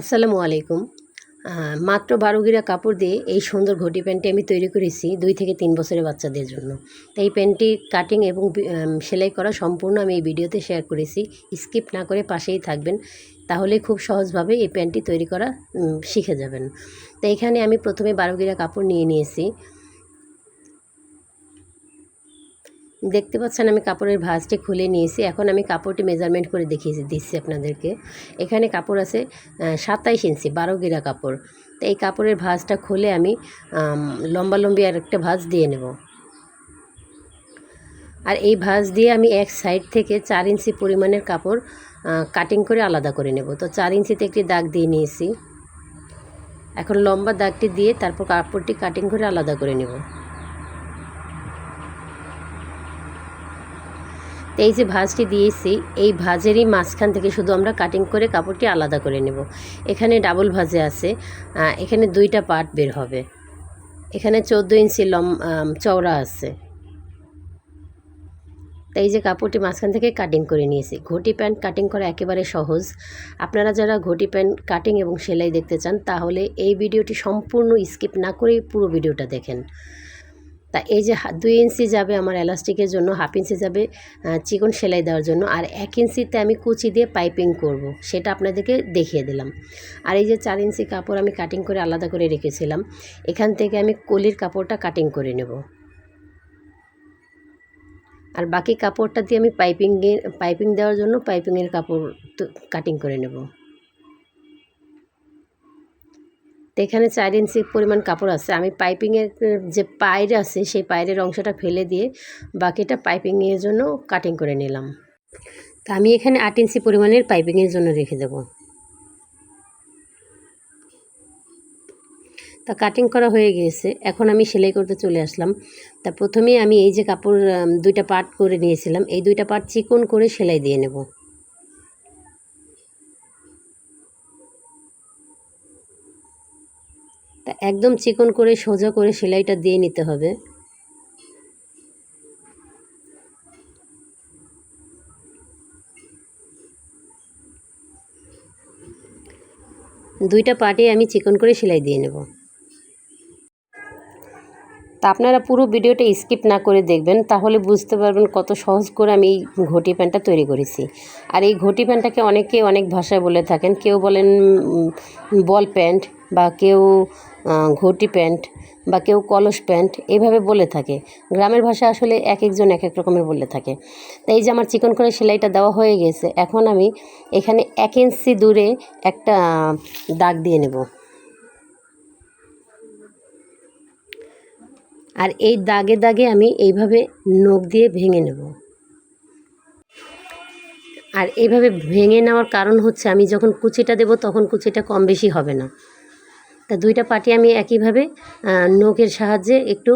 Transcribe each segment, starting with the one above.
আসসালামু আলাইকুম। মাত্র বারো গিরা কাপড় দিয়ে এই সুন্দর ঘটি প্যান্টটি আমি তৈরি করেছি দুই থেকে তিন বছরের বাচ্চাদের জন্য। তো এই প্যান্টটি কাটিং এবং সেলাই করা সম্পূর্ণ আমি এই ভিডিওতে শেয়ার করেছি। স্কিপ না করে পাশেই থাকবেন, তাহলে খুব সহজভাবে এই প্যান্টটি তৈরি করা শিখে যাবেন। তো এখানে আমি প্রথমে বারো গিরা কাপড় নিয়ে নিয়েছি। দেখতে পাচ্ছেন আমি কাপড়ের ভাঁজটি খুলে নিয়েছি। এখন আমি কাপড়টি মেজারমেন্ট করে দেখিয়ে দিচ্ছি আপনাদেরকে। এখানে কাপড় আছে সাতাইশ ইঞ্চি, বারো গিরা কাপড়। তো এই কাপড়ের ভাঁজটা খুলে আমি লম্বা লম্বি আর একটা ভাঁজ দিয়ে নেব। আর এই ভাঁজ দিয়ে আমি এক সাইড থেকে চার ইঞ্চি পরিমাণের কাপড় কাটিং করে আলাদা করে নেব। তো চার ইঞ্চিতে একটি দাগ দিয়ে নিয়েছি। এখন লম্বা দাগটি দিয়ে তারপর কাপড়টি কাটিং করে আলাদা করে নেব। তো এই যে ভাঁজটি দিয়েছি, এই ভাঁজেরই মাঝখান থেকে শুধু আমরা কাটিং করে কাপড়টি আলাদা করে নেব। এখানে ডাবল ভাঁজে আছে এখানে দুইটা পার্ট বের হবে। এখানে চোদ্দ ইঞ্চি লম চওড়া আছে। তো এই যে কাপড়টি মাঝখান থেকে কাটিং করে নিয়েছি। ঘটি প্যান্ট কাটিং করা একেবারে সহজ। আপনারা যারা ঘটি প্যান্ট কাটিং এবং সেলাই দেখতে চান, তাহলে এই ভিডিওটি সম্পূর্ণ স্কিপ না করেই পুরো ভিডিওটা দেখেন। তা এই যে দুই ইঞ্চি যাবে আমার এলাস্টিকের জন্য হাফ ইঞ্চি যাবে চিকন সেলাই দেওয়ার জন্য, আর এক ইঞ্চিতে আমি কুচি দিয়ে পাইপিং করব, সেটা আপনাদেরকে দেখিয়ে দিলাম। আর এই যে চার ইঞ্চি কাপড় আমি কাটিং করে আলাদা করে রেখেছিলাম, এখান থেকে আমি কলির কাপড়টা কাটিং করে নেব। আর বাকি কাপড়টা দিয়ে আমি পাইপিংয়ে পাইপিং দেওয়ার জন্য পাইপিংয়ের কাপড় কাটিং করে নেব। তো এখানে চার ইঞ্চি পরিমাণ কাপড় আছে। আমি পাইপিংয়ের যে পায়ের আছে, সেই পায়ের অংশটা ফেলে দিয়ে বাকিটা পাইপিংয়ের জন্য কাটিং করে নিলাম। তা আমি এখানে আট ইঞ্চি পরিমাণের পাইপিংয়ের জন্য রেখে দেব। তা কাটিং করা হয়ে গিয়েছে। এখন আমি সেলাই করতে চলে আসলাম। তা প্রথমেই আমি এই যে কাপড় দুইটা পার্ট করে নিয়েছিলাম। এই দুইটা পার্ট চিকন করে সেলাই দিয়ে নেব। একদম চিকন করে, সোজা করে সেলাইটা দিয়ে নিতে হবে। দুইটা পার্টে আমি চিকন করে সেলাই দিয়ে নেব। তা আপনারা পুরো ভিডিওটা স্কিপ না করে দেখবেন, তাহলে বুঝতে পারবেন কত সহজ করে আমি এই ঘটি প্যান্টটা তৈরি করেছি। আর এই ঘটি প্যান্টটাকে অনেকে অনেক ভাষায় বলে থাকেন, কেউ বলেন বল প্যান্ট বা কেউ ঘটি প্যান্ট বা কেউ কলস প্যান্ট এইভাবে বলে থাকে। গ্রামের ভাষা আসলে এক একজন এক এক রকমের বলে থাকে। তাই এই যে আমার চিকন করে সেলাইটা দেওয়া হয়ে গেছে, এখন আমি এখানে এক ইঞ্চি দূরে একটা দাগ দিয়ে নেব। আর এই দাগে দাগে আমি এইভাবে নখ দিয়ে ভেঙে নেব। আর এইভাবে ভেঙে নেওয়ার কারণ হচ্ছে আমি যখন কুচিটা দেব তখন কুচিটা কম বেশি হবে না। তা দুইটা পাটি আমি একইভাবে নখের সাহায্যে একটু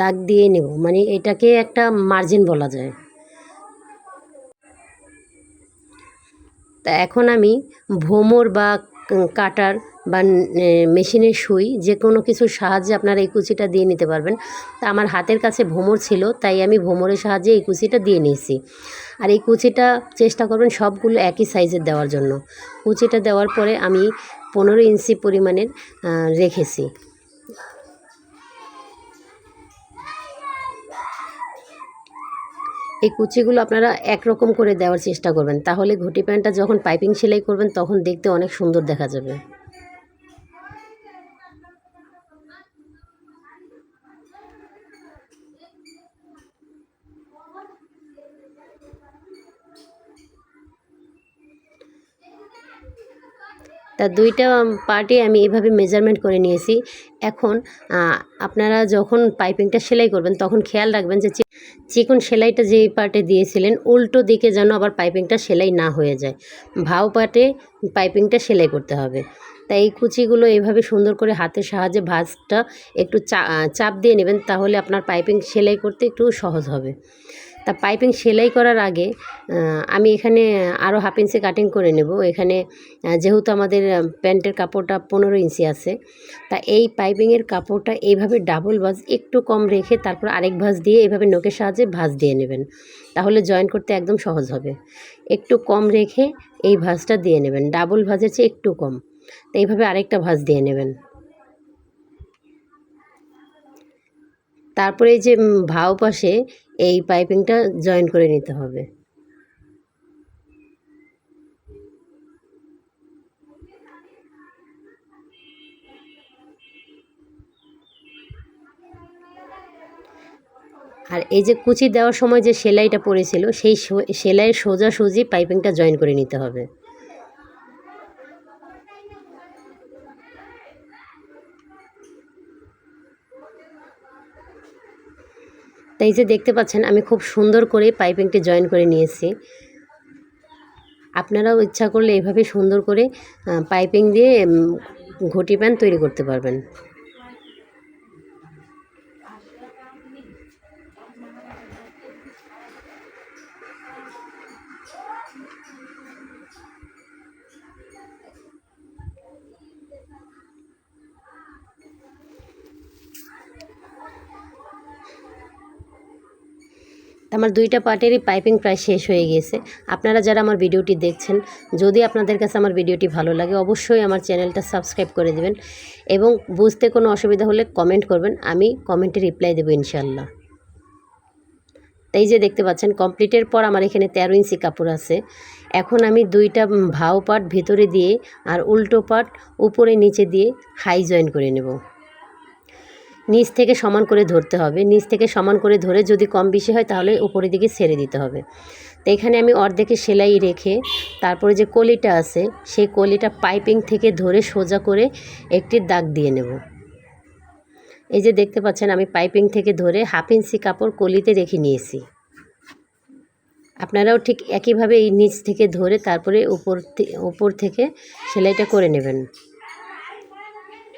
দাগ দিয়ে নেব। মানে এটাকে একটা মার্জিন বলা যায়। তা এখন আমি ভোমর বা কাটার বা মেশিনের সুই যে কোনো কিছুর সাহায্যে আপনারা এই কুচিটা দিয়ে নিতে পারবেন। তা আমার হাতের কাছে ভোমর ছিল, তাই আমি ভোমরের সাহায্যে এই কুচিটা দিয়ে নিয়েছি। আর এই কুচিটা চেষ্টা করবেন সবগুলো একই সাইজের দেওয়ার জন্য। কুচিটা দেওয়ার পরে আমি পনেরো ইঞ্চি পরিমাণের রেখেছি। এই কুচিগুলো আপনারা একরকম করে দেওয়ার চেষ্টা করবেন। তাহলে ঘটি প্যান্টটা যখন পাইপিং সেলাই করবেন, তখন দেখতে অনেক সুন্দর দেখা যাবে। তা দুইটা পার্টে আমি এইভাবে মেজারমেন্ট করে নিয়েছি। এখন আপনারা যখন পাইপিংটা সেলাই করবেন, তখন খেয়াল রাখবেন যে চিকন সেলাইটা যেই পার্টে দিয়েছিলেন, উল্টো দিকে যেন আবার পাইপিংটা সেলাই না হয়ে যায়। ভাও পার্টে পাইপিংটা সেলাই করতে হবে। তাই এই কুচিগুলো এইভাবে সুন্দর করে হাতের সাহায্যে ভাঁজটা একটু চাপ দিয়ে নেবেন, তাহলে আপনার পাইপিং সেলাই করতে একটু সহজ হবে। তা পাইপিং সেলাই করার আগে আমি এখানে আরও হাফ ইঞ্চি কাটিং করে নেব। এখানে যেহেতু আমাদের প্যান্টের কাপড়টা পনেরো ইঞ্চি আছে, তা এই পাইপিংয়ের কাপড়টা এইভাবে ডাবল ভাঁজ, একটু কম রেখে তারপর আরেক ভাঁজ দিয়ে এইভাবে নখের সাহায্যে ভাঁজ দিয়ে নেবেন। তাহলে জয়েন করতে একদম সহজ হবে। একটু কম রেখে এই ভাঁজটা দিয়ে নেবেন। ডাবল ভাঁজের চেয়ে একটু কম। তো এইভাবে আরেকটা ভাঁজ দিয়ে নেবেন। তারপরে এই যে ভাও পাশে এই পাইপিংটা জয়েন করে নিতে হবে। আর এই যে কুচি দেওয়ার সময় যে সেলাইটা পড়েছিল, সেই সেলাইয়ের সোজাসুজি পাইপিংটা জয়েন করে নিতে হবে। তাই যে দেখতে পাচ্ছেন, আমি খুব সুন্দর করে পাইপিংটি জয়েন করে নিয়েছি। আপনারাও ইচ্ছা করলে এভাবে সুন্দর করে পাইপিং দিয়ে ঘটি প্যান্ট তৈরি করতে পারবেন। আমার দুইটা পার্টেরই পাইপিং প্রায় শেষ হয়ে গিয়েছে আপনারা যারা আমার ভিডিওটি দেখছেন, যদি আপনাদের কাছে আমার ভিডিওটি ভালো লাগে, অবশ্যই আমার চ্যানেলটা সাবস্ক্রাইব করে দেবেন এবং বুঝতে কোনো অসুবিধা হলে কমেন্ট করবেন, আমি কমেন্টে রিপ্লাই দেবো ইনশাল্লাহ তাই যে দেখতে পাচ্ছেন কমপ্লিটের পর আমার এখানে তেরো ইঞ্চি কাপড় আছে। এখন আমি দুইটা ভাও পাট ভিতরে দিয়ে আর উল্টো পাট উপরে নিচে দিয়ে হাই জয়েন করে নেব। নিচ থেকে সমান করে ধরতে হবে। নিচ থেকে সমান করে ধরে যদি কম বেশি হয় তাহলে উপরের দিকে ছেড়ে দিতে হবে। তো এখানে আমি অর্ধেকে সেলাই রেখে তারপরে যে কলিটা আছে, সেই কলিটা পাইপিং থেকে ধরে সোজা করে একটি দাগ দিয়ে নেব। এই যে দেখতে পাচ্ছেন আমি পাইপিং থেকে ধরে হাফ ইঞ্চি কাপড় কলিতে রেখে নিয়েছি। আপনারাও ঠিক একইভাবে এই নিচ থেকে ধরে তারপরে উপর উপর থেকে সেলাইটা করে নেবেন।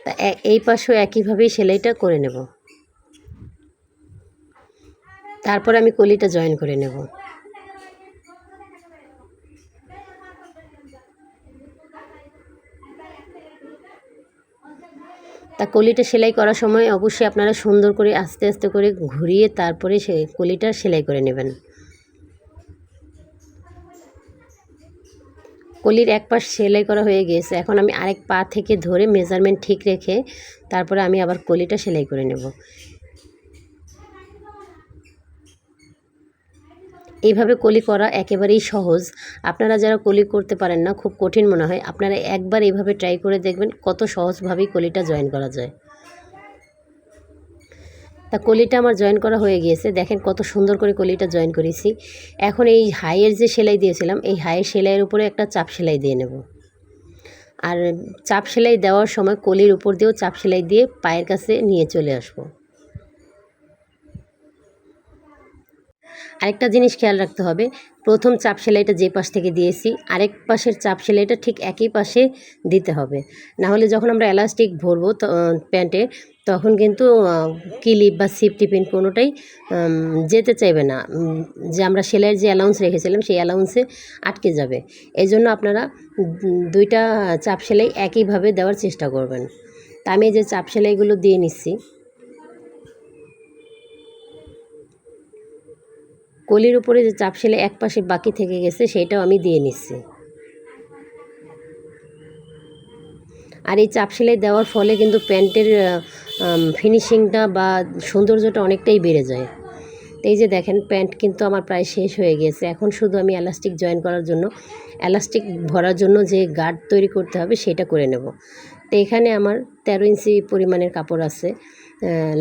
তা এই পাশেও একইভাবেই সেলাইটা করে নেব। তারপর আমি কলিটা জয়েন করে নেব। তা কলিটা সেলাই করার সময় অবশ্যই আপনারা সুন্দর করে আস্তে আস্তে করে ঘুরিয়ে তারপরে সে কলিটা সেলাই করে নেবেন। কলির এক পাশ সেলাই করা হয়ে গিয়েছে। এখন আমি আরেক পা থেকে ধরে মেজারমেন্ট ঠিক রেখে তারপরে আমি আবার কলিটা সেলাই করে নেব। এইভাবে কলি করা একেবারেই সহজ। আপনারা যারা কলি করতে পারেন না, খুব কঠিন মনে হয়। আপনারা একবার এইভাবে ট্রাই করে দেখবেন কত সহজভাবেই কলিটা জয়েন করা যায়। তা কলিটা আমার জয়েন করা হয়ে গিয়েছে। দেখেন কত সুন্দর করে কলিটা জয়েন করেছি। এখন এই হাইয়ের যে সেলাই দিয়েছিলাম, এই হাইয়ের সেলাইয়ের উপরে একটা চাপ সেলাই দিয়ে নেব। আর চাপ সেলাই দেওয়ার সময় কলির উপর দিয়েও চাপ সেলাই দিয়ে পায়ের কাছে নিয়ে চলে আসব। আরেকটা জিনিস খেয়াল রাখতে হবে। প্রথম চাপ সেলাইটা যে পাশ থেকে দিয়েছি, আরেক পাশের চাপ সেলাইটা ঠিক একই পাশে দিতে হবে। না হলে যখন আমরা এলাস্টিক ভরবো প্যান্টে, তখন কিন্তু কিলিপ বা সিফটি পিন কোনোটাই যেতে চাইবে না। যে আমরা সেলাইয়ের যে অ্যালাউন্স রেখেছিলাম, সেই অ্যালাউন্সে আটকে যাবে। এই জন্য আপনারা দুইটা চাপ সেলাই একইভাবে দেওয়ার চেষ্টা করবেন। তা আমি যে চাপ সেলাইগুলো দিয়ে নিচ্ছি কলির উপরে যে চাপ সেলাই এক পাশে বাকি থেকে গেছে, সেটাও আমি দিয়ে নিচ্ছি। আর এই চাপ সেলাই দেওয়ার ফলে কিন্তু প্যান্টের ফিনিশিংটা বা সৌন্দর্যটা অনেকটাই বেড়ে যায়। এই যে দেখেন, প্যান্ট কিন্তু আমার প্রায় শেষ হয়ে গেছে। এখন শুধু আমি এলাস্টিক জয়েন করার জন্য এলাস্টিক ভরার জন্য যে গার্ড তৈরি করতে হবে, সেটা করে নেব। তো এখানে আমার তেরো ইঞ্চি পরিমাণের কাপড় আছে।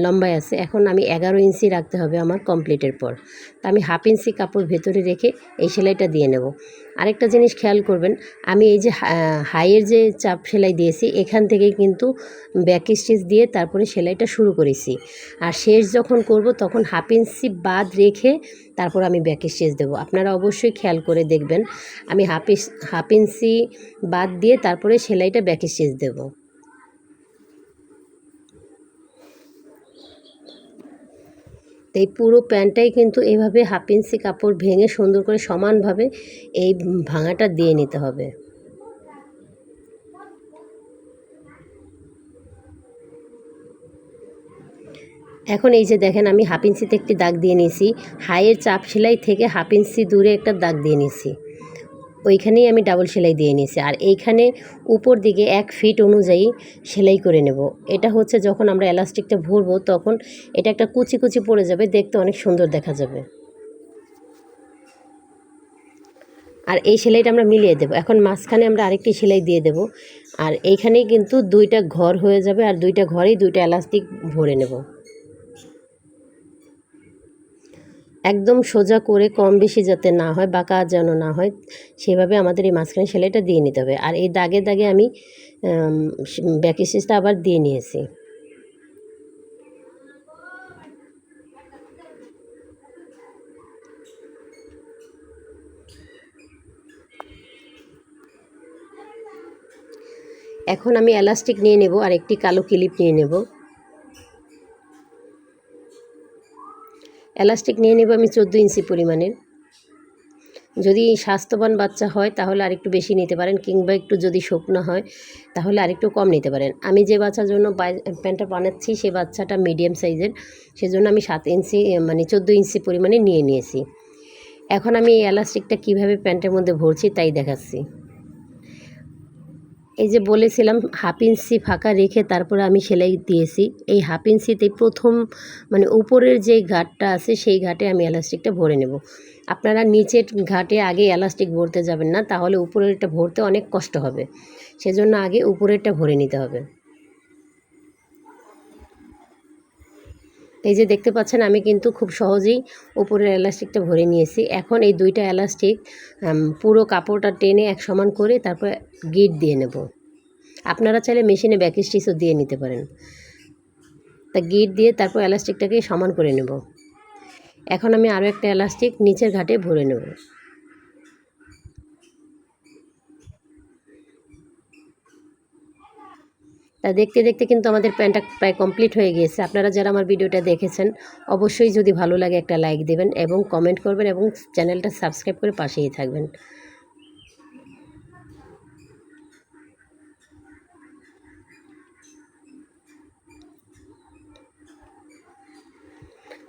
লম্বায় আছে। এখন আমি এগারো ইঞ্চি রাখতে হবে আমার কমপ্লিটের পর। তা আমি হাফ ইঞ্চি কাপড় ভেতরে রেখে এই সেলাইটা দিয়ে নেব। আরেকটা জিনিস খেয়াল করবেন, আমি এই যে হাইয়ের যে চাপ সেলাই দিয়েছি, এখান থেকেই কিন্তু ব্যাক স্টিচ দিয়ে তারপরে সেলাইটা শুরু করেছি। আর শেষ যখন করব, তখন হাফ ইঞ্চি বাদ রেখে তারপর আমি ব্যাক স্টিচ দেবো। আপনারা অবশ্যই খেয়াল করে দেখবেন, আমি হাফ হাফ ইঞ্চি বাদ দিয়ে তারপরে সেলাইটা ব্যাক স্টিচ দেবো। এই পুরো প্যান্টটাই কিন্তু এইভাবে হাফ ইঞ্চি কাপড় ভেঙে সুন্দর করে সমানভাবে এই ভাঙাটা দিয়ে নিতে হবে। এখন এই যে দেখেন আমি হাফ ইঞ্চিতে একটি দাগ দিয়ে নিয়েছি। হাইয়ের চাপ সেলাই থেকে হাফ ইঞ্চি দূরে একটা দাগ দিয়ে নিয়েছি। ওইখানেই আমি ডাবল সেলাই দিয়ে নিয়েছি। আর এইখানে উপর দিকে এক ফিট অনুযায়ী সেলাই করে নেব। এটা হচ্ছে যখন আমরা এলাস্টিকটা ভরবো তখন এটা একটা কুচি কুচি পড়ে যাবে, দেখতে অনেক সুন্দর দেখা যাবে। আর এই সেলাইটা আমরা মিলিয়ে দেবো। এখন মাঝখানে আমরা আরেকটি সেলাই দিয়ে দেব। আর এইখানেই কিন্তু দুইটা ঘর হয়ে যাবে আর দুইটা ঘরেই দুইটা এলাস্টিক ভরে নেব। একদম সোজা করে কম বেশি যাতে না হয়, বাঁকা যেন না হয়, সেভাবে আমাদের এই মাঝখানে সেলাইটা দিয়ে নিতে হবে। আর এই দাগে দাগে আমি ব্যাক স্টিচটা আবার দিয়ে নিয়েছি। এখন আমি এলাস্টিক নিয়ে নেব আর একটি কালো ক্লিপ নিয়ে নেব। এলাস্টিক নিয়ে নেব আমি চোদ্দ ইঞ্চি পরিমাণের। যদি স্বাস্থ্যবান বাচ্চা হয়, তাহলে আরেকটু বেশি নিতে পারেন, কিংবা একটু যদি শুকনো হয়, তাহলে আরেকটু কম নিতে পারেন। আমি যে বাচ্চার জন্য প্যান্টটা বানাচ্ছি সেই বাচ্চাটা মিডিয়াম সাইজের, সেজন্য আমি সাত ইঞ্চি মানে চোদ্দ ইঞ্চি পরিমাণে নিয়ে নিয়েছি। এখন আমি এই এলাস্টিকটা কীভাবে প্যান্টের মধ্যে ভরছি, তাই দেখাচ্ছি। এই যে বলেছিলাম হাফ ইঞ্চি ফাঁকা রেখে তারপরে আমি সেলাই দিয়েছি। এই হাফ ইঞ্চিতে প্রথম মানে উপরের যে ঘাটটা আছে, সেই ঘাটে আমি এলাস্টিকটা ভরে নেব। আপনারা নিচের ঘাটে আগে এলাস্টিক ভরতে যাবেন না, তাহলে উপরেরটা ভরতে অনেক কষ্ট হবে। সেজন্য আগে উপরেরটা ভরে নিতে হবে। এই যে দেখতে পাচ্ছেন, আমি কিন্তু খুব সহজেই উপরের এলাস্টিকটা ভরে নিয়েছি। এখন এই দুইটা এলাস্টিক পুরো কাপড়টা টেনে এক সমান করে তারপর গিট দিয়ে নেব। আপনারা চাইলে মেশিনে ব্যাক স্টিচও দিয়ে নিতে পারেন। তা গিট দিয়ে তারপর এলাস্টিকটাকে সমান করে নেব। এখন আমি আরও একটা এলাস্টিক নিচের ঘাটে ভরে নেব। তা দেখতে দেখতে কিন্তু আমাদের প্যান্টটা প্রায় কমপ্লিট হয়ে গিয়েছে। আপনারা যারা আমার ভিডিওটা দেখেছেন, অবশ্যই যদি ভালো লাগে একটা লাইক দেবেন এবং কমেন্ট করবেন এবং চ্যানেলটা সাবস্ক্রাইব করে পাশেই থাকবেন।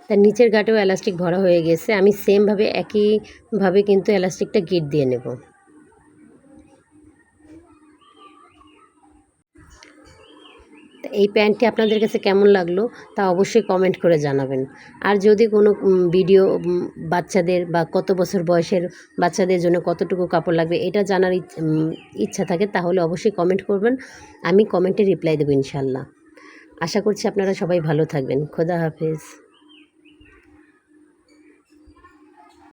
তার নিচের গাটেও এলাস্টিক ভরা হয়ে গেছে আমি সেমভাবে একইভাবে কিন্তু এলাস্টিকটা গিট দিয়ে নেব। এই প্যান্টটি আপনাদের কাছে কেমন লাগল তা অবশ্যই কমেন্ট করে জানাবেন। আর যদি কোনো ভিডিও বাচ্চাদের বা কত বছর বয়সের বাচ্চাদের জন্য কতটুকু কাপড় লাগবে এটা জানার ইচ্ছা থাকে তাহলে অবশ্যই কমেন্ট করবেন। আমি কমেন্টে রিপ্লাই দেবো ইনশাল্লাহ আশা করছি আপনারা সবাই ভালো থাকবেন। খোদা হাফেজ।